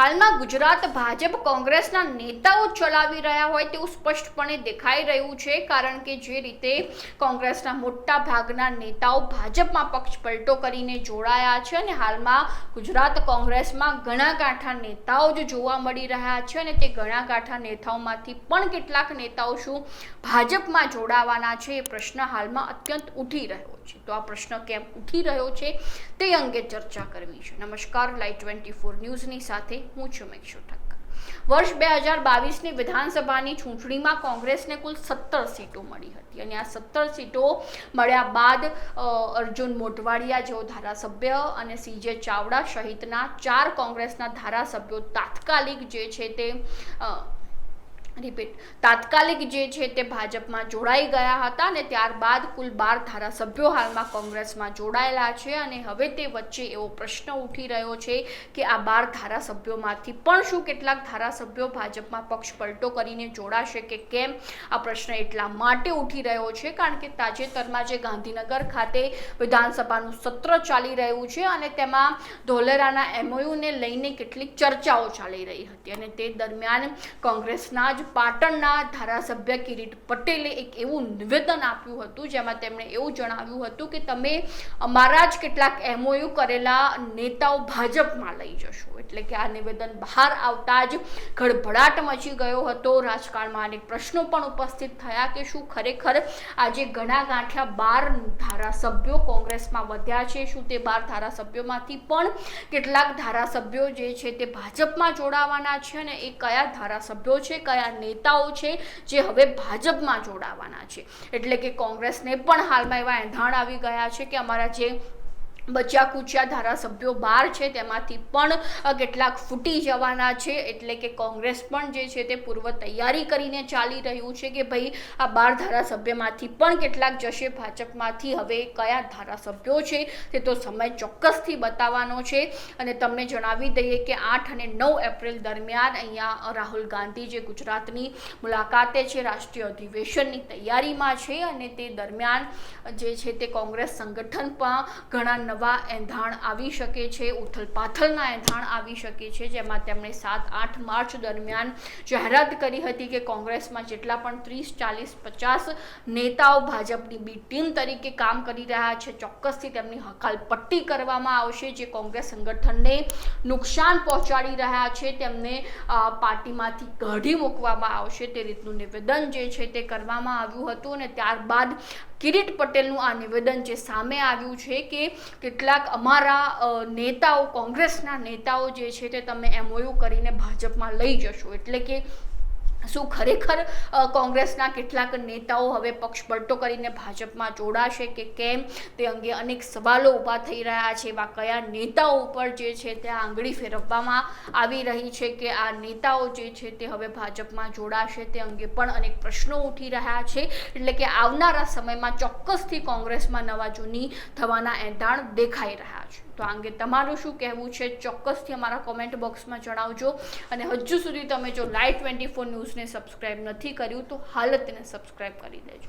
હાલમાં ગુજરાત ભાજપ કોંગ્રેસના નેતાઓ ચલાવી રહ્યા હોય તેવું સ્પષ્ટપણે દેખાઈ રહ્યું છે, કારણ કે જે રીતે કોંગ્રેસના મોટા ભાગના નેતાઓ ભાજપમાં પક્ષ પલટો કરીને જોડાયા છે અને હાલમાં ગુજરાત કોંગ્રેસમાં ઘણા ગાંઠા નેતાઓ જ જોવા મળી રહ્યા છે અને તે ઘણા ગાંઠા નેતાઓમાંથી પણ કેટલાક નેતાઓ શું ભાજપમાં જોડાવાના છે એ પ્રશ્ન હાલમાં અત્યંત ઉઠી રહ્યો છે. તો આ પ્રશ્ન કેમ ઉઠી રહ્યો છે તે અંગે ચર્ચા કરવી છે. નમસ્કાર, લાઈવ ટ્વેન્ટી ફોર ન્યૂઝની સાથે હું છું મેક્ષુ ઠક્કર. વર્ષ બે હજાર બાવીસની વિધાનસભાની ચૂંટણીમાં કોંગ્રેસને કુલ સત્તર સીટો મળી હતી. અને આ સત્તર સીટો મળ્યા બાદ અર્જુન મોઢવાડિયા જેવો ધારાસભ્ય અને સીજે ચાવડા સહિતના ચાર કોંગ્રેસના ધારાસભ્યો તાત્કાલિક જે છે તે રિપીટ. તાત્કાલિક જે છે તે ભાજપમાં જોડાઈ ગયા હતા અને ત્યારબાદ કુલ બાર ધારાસભ્યો હાલમાં કોંગ્રેસમાં જોડાયેલા છે અને હવે તે વચ્ચે એવો પ્રશ્ન ઉઠી રહ્યો છે કે આ બાર ધારાસભ્યોમાંથી પણ શું કેટલાક ધારાસભ્યો ભાજપમાં પક્ષ પલટો કરીને જોડાશે કે કેમ? આ પ્રશ્ન એટલા માટે ઉઠી રહ્યો છે કારણ કે તાજેતરમાં જે ગાંધીનગર ખાતે વિધાનસભાનું સત્ર ચાલી રહ્યું છે અને તેમાં ધોલેરાના એમઓયુને લઈને કેટલીક ચર્ચાઓ ચાલી રહી હતી અને તે દરમિયાન કોંગ્રેસના જ પાટણના ધારાસભ્ય કિરીટ પટેલે એક એવું નિવેદન આપ્યું હતું, જેમાં તેમણે એવું જણાવ્યું હતું કે તમે અમારા જ કેટલાક એમઓયુ કરેલા નેતાઓ ભાજપમાં લઈ જશો. એટલે કે આ નિવેદન બહાર આવતા જ ગડભડાટ મચી ગયો હતો. રાજકારણમાં અનેક પ્રશ્નો પણ ઉપસ્થિત થયા કે શું ખરેખર આજે ઘણા ગાંઠિયા બાર ધારાસભ્યો કોંગ્રેસમાં વધ્યા છે, શું તે બાર ધારાસભ્યોમાંથી પણ કેટલાક ધારાસભ્યો જે છે તે ભાજપમાં જોડાવાના છે અને એ કયા ધારાસભ્યો છે, કયા નેતાઓ છે, જે હવે ભાજપમાં જોડાવાના છે. એટલે કે કોંગ્રેસને પણ હાલમાં એવા એંધાણ આવી ગયા છે કે અમારા જે બચ્યા કૂચ્યા ધારાસભ્યો બાર છે, તેમાંથી પણ કેટલાક ફૂટી જવાના છે. એટલે કે કોંગ્રેસ પણ જે છે તે પૂર્વ તૈયારી કરીને ચાલી રહ્યું છે કે ભાઈ, આ બાર ધારાસભ્યમાંથી પણ કેટલાક જશે ભાજપમાંથી. હવે કયા ધારાસભ્યો છે તે તો સમય ચોક્કસથી બતાવવાનો છે. અને તમને જણાવી દઈએ કે આઠ અને નવ એપ્રિલ દરમિયાન અહીંયા રાહુલ ગાંધી જે ગુજરાતની મુલાકાતે છે, રાષ્ટ્રીય અધિવેશનની તૈયારીમાં છે. અને તે દરમિયાન જે છે તે કોંગ્રેસ સંગઠન પણ ઘણા નવા એંધાણ આવી શકે છે ઉથલપાથલના એંધાણ આવી શકે છે, જેમાં તેમણે સાત આઠ માર્ચ દરમિયાન જાહેરાત કરી હતી કે કોંગ્રેસમાં જેટલા પણ ત્રીસ, ચાલીસ, પચાસ નેતાઓ ભાજપની બી ટીમ તરીકે કામ કરી રહ્યા છે, ચોક્કસથી તેમની હકાલપટ્ટી કરવામાં આવશે. જે કોંગ્રેસ સંગઠનને નુકસાન પહોંચાડી રહ્યા છે, તેમને પાર્ટીમાંથી કાઢી મૂકવામાં આવશે. તે રીતનું નિવેદન જે છે તે કરવામાં આવ્યું હતું અને ત્યારબાદ કિરીટ પટેલનું આ નિવેદન જે સામે આવ્યું છે કે કેટલાક અમારા નેતાઓ, કોંગ્રેસના નેતાઓ જે છે તે તમે એમઓયુ કરીને ભાજપમાં લઈ જશો. એટલે કે શું ખરેખર કોંગ્રેસના કેટલાક નેતાઓ હવે પક્ષ પલટો કરીને ભાજપમાં જોડાશે કે કેમ? તે અંગે અનેક સવાલો ઊભા થઈ રહ્યા છે. એવા કયા નેતાઓ ઉપર જે છે તે આંગળી ફેરવવામાં આવી રહી છે કે આ નેતાઓ જે છે તે હવે ભાજપમાં જોડાશે તે અંગે પણ અનેક પ્રશ્નો ઉઠી રહ્યા છે. એટલે કે આવનારા સમયમાં ચોક્કસથી કોંગ્રેસમાં નવા જૂની થવાના એંધાણ દેખાઈ રહ્યા છે. તો આ અંગે તમારું શું કહેવું છે ચોક્કસથી અમારા કોમેન્ટ બોક્સમાં જણાવજો. અને હજુ સુધી તમે જો લાઈવ ટ્વેન્ટી ફોર ન્યૂઝને સબસ્ક્રાઈબ નથી કર્યું તો હાલ તેને સબસ્ક્રાઈબ કરી દેજો.